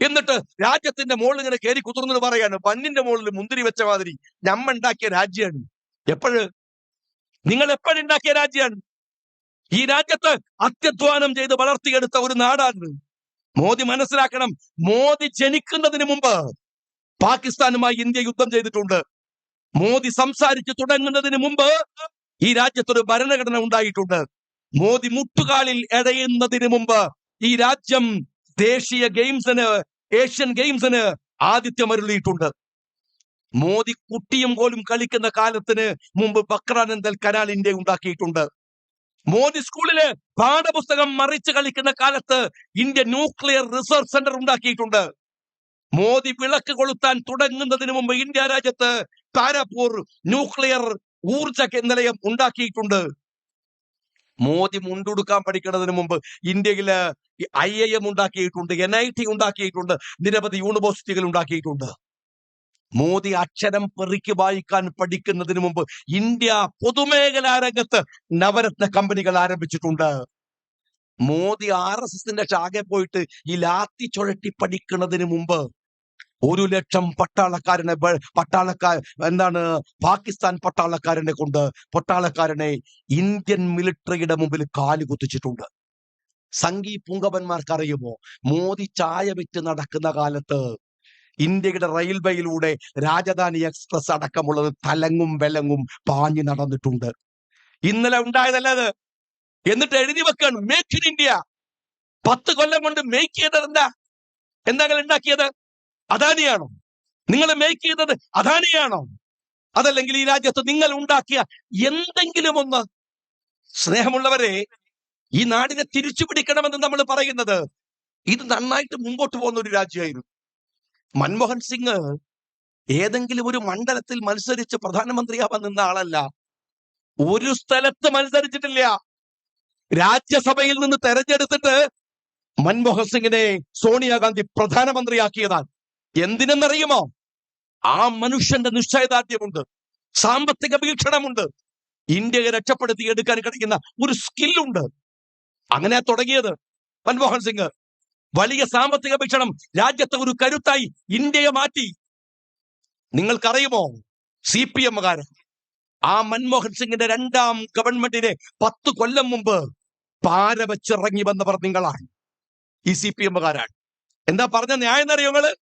എന്നിട്ട് രാജ്യത്തിന്റെ മുകളിൽ ഇങ്ങനെ കയറി കുതിർന്നത് പറയാണ് പന്നിന്റെ മുകളിൽ മുന്തിരി വെച്ച മാതിരി ഞമ്മ ഉണ്ടാക്കിയ രാജ്യമാണ് എപ്പോഴ്? നിങ്ങൾ എപ്പോഴുണ്ടാക്കിയ രാജ്യമാണ് ഈ രാജ്യത്ത് അത്യധ്വാനം ചെയ്ത് വളർത്തിയെടുത്ത ഒരു നാടാണ്. മോദി മനസ്സിലാക്കണം മോദി ജനിക്കുന്നതിന് മുമ്പ് പാകിസ്ഥാനുമായി ഇന്ത്യ യുദ്ധം ചെയ്തിട്ടുണ്ട്. മോദി സംസാരിച്ചു തുടങ്ങുന്നതിന് മുമ്പ് ഈ രാജ്യത്തൊരു ഭരണഘടന ഉണ്ടായിട്ടുണ്ട്. മോദി മുട്ടുകാലിൽ എടയുന്നതിന് മുമ്പ് ഈ രാജ്യം ദേശീയ ഗെയിംസിന് ഏഷ്യൻ ഗെയിംസിന് ആതിഥ്യമരുളിയിട്ടുണ്ട്. മോദി കുട്ടിയും പോലും കളിക്കുന്ന കാലത്തിന് മുമ്പ് ബക്രാനന്ദൽ കനാൽ ഇന്ത്യ ഉണ്ടാക്കിയിട്ടുണ്ട്. മോദി സ്കൂളിൽ പാഠപുസ്തകം മറിച്ച് കളിക്കുന്ന കാലത്ത് ഇന്ത്യ ന്യൂക്ലിയർ റിസർച്ച് സെന്റർ ഉണ്ടാക്കിയിട്ടുണ്ട്. മോദി വിളക്ക് കൊളുത്താൻ തുടങ്ങുന്നതിന് മുമ്പ് ഇന്ത്യ രാജ്യത്ത് താരാപൂർ ന്യൂക്ലിയർ ഊർജ നിലയം ഉണ്ടാക്കിയിട്ടുണ്ട്. മോദി മുണ്ടുടുക്കാൻ പഠിക്കുന്നതിന് മുമ്പ് ഇന്ത്യയിൽ ഐ ഐ എം ഉണ്ടാക്കിയിട്ടുണ്ട് എൻ ഐ ടി ഉണ്ടാക്കിയിട്ടുണ്ട് നിരവധി യൂണിവേഴ്സിറ്റികൾ ഉണ്ടാക്കിയിട്ടുണ്ട്. മോദി അക്ഷരം പെറുക്കി വായിക്കാൻ പഠിക്കുന്നതിന് മുമ്പ് ഇന്ത്യ പൊതുമേഖലാ രംഗത്ത് നവരത്ന കമ്പനികൾ ആരംഭിച്ചിട്ടുണ്ട്. മോദി ആർ എസ് എസിന്റെ ശാഖ പോയിട്ട് ഈ ലാത്തി ചുഴട്ടി പഠിക്കുന്നതിന് മുമ്പ് ഒരു ലക്ഷം പട്ടാളക്കാരനെ പട്ടാളക്കാർ എന്താണ് പാകിസ്ഥാൻ പട്ടാളക്കാരനെ കൊണ്ട് പട്ടാളക്കാരനെ ഇന്ത്യൻ മിലിറ്ററിയുടെ മുമ്പിൽ കാൽ കുത്തിച്ചിട്ടുണ്ട്. സംഘി പുങ്കവന്മാർക്കറിയുമോ മോദി ചായ വെച്ച് നടക്കുന്ന കാലത്ത് ഇന്ത്യയുടെ റെയിൽവേയിലൂടെ രാജധാനി എക്സ്പ്രസ് അടക്കമുള്ളത് തലങ്ങും വെലങ്ങും പാഞ്ഞു നടന്നിട്ടുണ്ട്. ഇന്നലെ ഉണ്ടായതല്ല അത്? എന്നിട്ട് എഴുതി വെക്കാണ്. മേക്ക് ഇൻ ഇന്ത്യ പത്ത് കൊല്ലം കൊണ്ട് മേക്ക് ചെയ്തത് എന്താ എന്താ ഉണ്ടാക്കിയത്? അദാനിയാണോ? നിങ്ങൾ മേക്ക് ചെയ്തത് അദാനിയാണോ? അതല്ലെങ്കിൽ ഈ രാജ്യത്ത് നിങ്ങൾ ഉണ്ടാക്കിയ എന്തെങ്കിലും ഒന്ന് സ്നേഹമുള്ളവരെ ഈ നാടിനെ തിരിച്ചു പിടിക്കണമെന്ന് നമ്മൾ പറയുന്നത് ഇത് നന്നായിട്ട് മുമ്പോട്ട് പോകുന്ന ഒരു രാജ്യമായിരുന്നു. മൻമോഹൻ സിംഗ് ഏതെങ്കിലും ഒരു മണ്ഡലത്തിൽ മത്സരിച്ച് പ്രധാനമന്ത്രിയാവാൻ നിന്ന ആളല്ല. ഒരു സ്ഥലത്ത് മത്സരിച്ചിട്ടില്ല. രാജ്യസഭയിൽ നിന്ന് തെരഞ്ഞെടുത്തിട്ട് മൻമോഹൻ സിംഗിനെ സോണിയാഗാന്ധി പ്രധാനമന്ത്രിയാക്കിയതാണ്. എന്തിനെന്നറിയുമോ? ആ മനുഷ്യന്റെ നിശ്ചയദാർഢ്യമുണ്ട്. സാമ്പത്തിക വീക്ഷണമുണ്ട്. ഇന്ത്യയെ രക്ഷപ്പെടുത്തി എടുക്കാൻ കഴിയുന്ന ഒരു സ്കില്ലുണ്ട്. അങ്ങനെ തുടങ്ങിയത് മൻമോഹൻ സിംഗ്. വലിയ സാമ്പത്തിക വീക്ഷണം രാജ്യത്തെ ഒരു കരുത്തായി ഇന്ത്യയെ മാറ്റി. നിങ്ങൾക്കറിയുമോ? സി പി എമ്മുകാരൻ ആ മൻമോഹൻ സിംഗിന്റെ രണ്ടാം ഗവൺമെന്റിനെ പത്ത് കൊല്ലം മുമ്പ് പാര വെച്ചിറങ്ങി വന്നവർ നിങ്ങളാണ്. ഈ സി പി എമ്മുകാരാണ്. എന്താ പറഞ്ഞ ന്യായം എന്നറിയോ നിങ്ങൾ?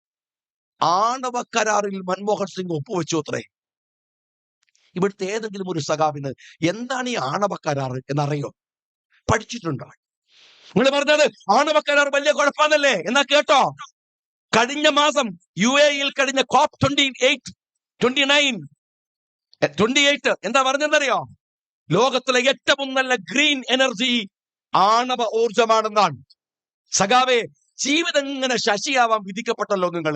ആണവ കരാറിൽ മൻമോഹൻ സിംഗ് ഒപ്പുവെച്ചു അത്രേ. ഇവിടുത്തെ ഏതെങ്കിലും ഒരു സഖാവിന് എന്താണ് ഈ ആണവ കരാർ എന്നറിയോ? പഠിച്ചിട്ടുണ്ടോ? നിങ്ങൾ പറഞ്ഞത് ആണവ കരാർ വലിയ കുഴപ്പമാണല്ലേ എന്നാ കേട്ടോ. കഴിഞ്ഞ മാസം യു എയിൽ കഴിഞ്ഞ COP twenty eight twenty nine twenty eight എന്താ പറഞ്ഞെന്നറിയോ ലോകത്തിലെ ഏറ്റവും നല്ല ഗ്രീൻ എനർജി ആണവ ഊർജമാണെന്നാണ് സഖാവേ ജീവിതം ഇങ്ങനെ ശശിയാവാൻ വിധിക്കപ്പെട്ടല്ലോ നിങ്ങൾ.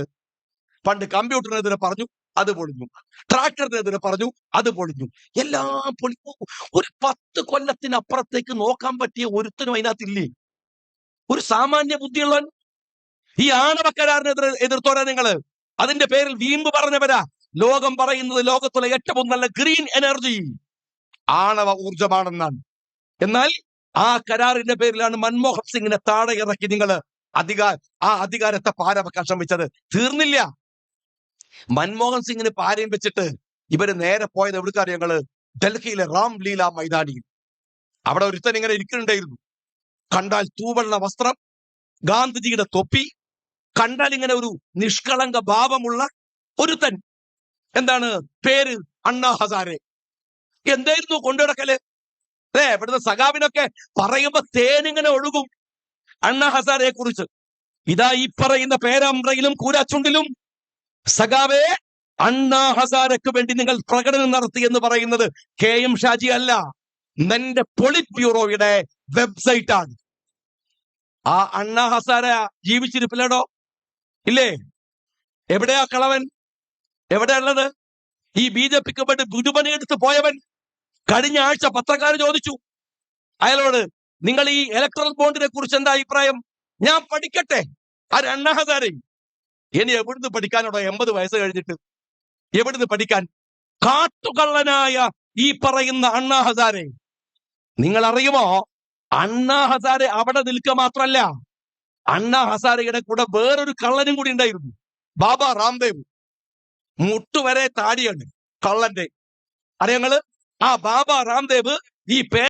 പണ്ട് കമ്പ്യൂട്ടറിനെതിരെ പറഞ്ഞു അത് പൊളിഞ്ഞു. ട്രാക്ടറിനെതിരെ പറഞ്ഞു അത് പൊളിഞ്ഞു. എല്ലാം പൊളിഞ്ഞു. ഒരു പത്ത് കൊല്ലത്തിനപ്പുറത്തേക്ക് നോക്കാൻ പറ്റിയ ഒരുത്തനും അതിനകത്തില്ലേ? ഒരു സാമാന്യ ബുദ്ധിയുള്ളവൻ. ഈ ആണവ കരാറിനെതിരെ എതിർത്തോരാ നിങ്ങൾ? അതിന്റെ പേരിൽ വീമ്പ് പറഞ്ഞവരാ. ലോകം പറയുന്നത് ലോകത്തിലെ ഏറ്റവും നല്ല ഗ്രീൻ എനർജി. ആണവ ഊർജമാണെന്നാണ് എന്നാൽ ആ കരാറിന്റെ പേരിലാണ് മൻമോഹൻ സിംഗിനെ താഴെ ഇറക്കി നിങ്ങൾ അധികാര ആ അധികാരത്തെ പാരവെക്കാൻ ശ്രമിച്ചത്. തീർന്നില്ല. മൻമോഹൻ സിംഗിന് പാരയും വെച്ചിട്ട് ഇവർ നേരെ പോയത് എവിടുക്കാർ ഞങ്ങൾ ഡൽഹിയിലെ റാം ലീല മൈതാനിയിൽ. അവിടെ ഒരുത്തൻ ഇങ്ങനെ ഇരിക്കുന്നുണ്ടായിരുന്നു. കണ്ടാൽ തൂവെള്ള വസ്ത്രം ഗാന്ധിജിയുടെ തൊപ്പി കണ്ടാൽ ഇങ്ങനെ ഒരു നിഷ്കളങ്ക ഭാവമുള്ള ഒരുത്തൻ. എന്താണ്? പേര് അണ്ണാ ഹസാരെ. എന്തായിരുന്നു കൊണ്ടുനടക്കൽ ഏ ഇവിടുത്തെ സഖാവിനൊക്കെ പറയുമ്പോ തേനിങ്ങനെ ഒഴുകും. അണ്ണാ ഹസാരെ കുറിച്ച് ഇതാ ഈ പറയുന്ന പേരമ്പ്രയിലും കൂരാച്ചുണ്ടിലും സഖാവേ അണ്ണാ ഹസാരക്ക് വേണ്ടി നിങ്ങൾ പ്രകടനം നടത്തി എന്ന് പറയുന്നത് കെ എം ഷാജി അല്ല. നിന്റെ പൊളിറ്റ് ബ്യൂറോയുടെ വെബ്സൈറ്റ് ആണ് ആ അണ്ണാ ഹസാര ജീവിച്ചിരിപ്പില്ലടോ? ഇല്ലേ? എവിടെയാ കളവൻ? എവിടെയുള്ളത് ഈ ബി ജെ പിക്ക് വേണ്ടി ഗുരുപണിയെടുത്ത് പോയവൻ കഴിഞ്ഞ ആഴ്ച പത്രക്കാർ ചോദിച്ചു. അയാളോട് നിങ്ങൾ ഈ ഇലക്ട്രൽ ബോണ്ടിനെ കുറിച്ച് എന്താ അഭിപ്രായം? ഞാൻ പഠിക്കട്ടെ. ആ അണ്ണാ ഇനി എവിടുന്ന് പഠിക്കാനോടോ എൺപത് വയസ്സ് കഴിഞ്ഞിട്ട്? എവിടുന്ന് പഠിക്കാൻ? കാട്ടുകള്ളനായ ഈ പറയുന്ന അണ്ണാ ഹസാരെ. നിങ്ങൾ അറിയുമോ അണ്ണാ ഹസാരെ അവിടെ നിൽക്കുക മാത്രല്ല അണ്ണാ ഹസാരയുടെ കൂടെ വേറൊരു കള്ളനും കൂടി ഉണ്ടായിരുന്നു. ബാബ രാംദേവ് മുട്ടുവരെ താടിയാണ് കള്ളന്റെ. അറിയങ്ങൾ ആ ബാബ രാംദേവ് ഈ പേ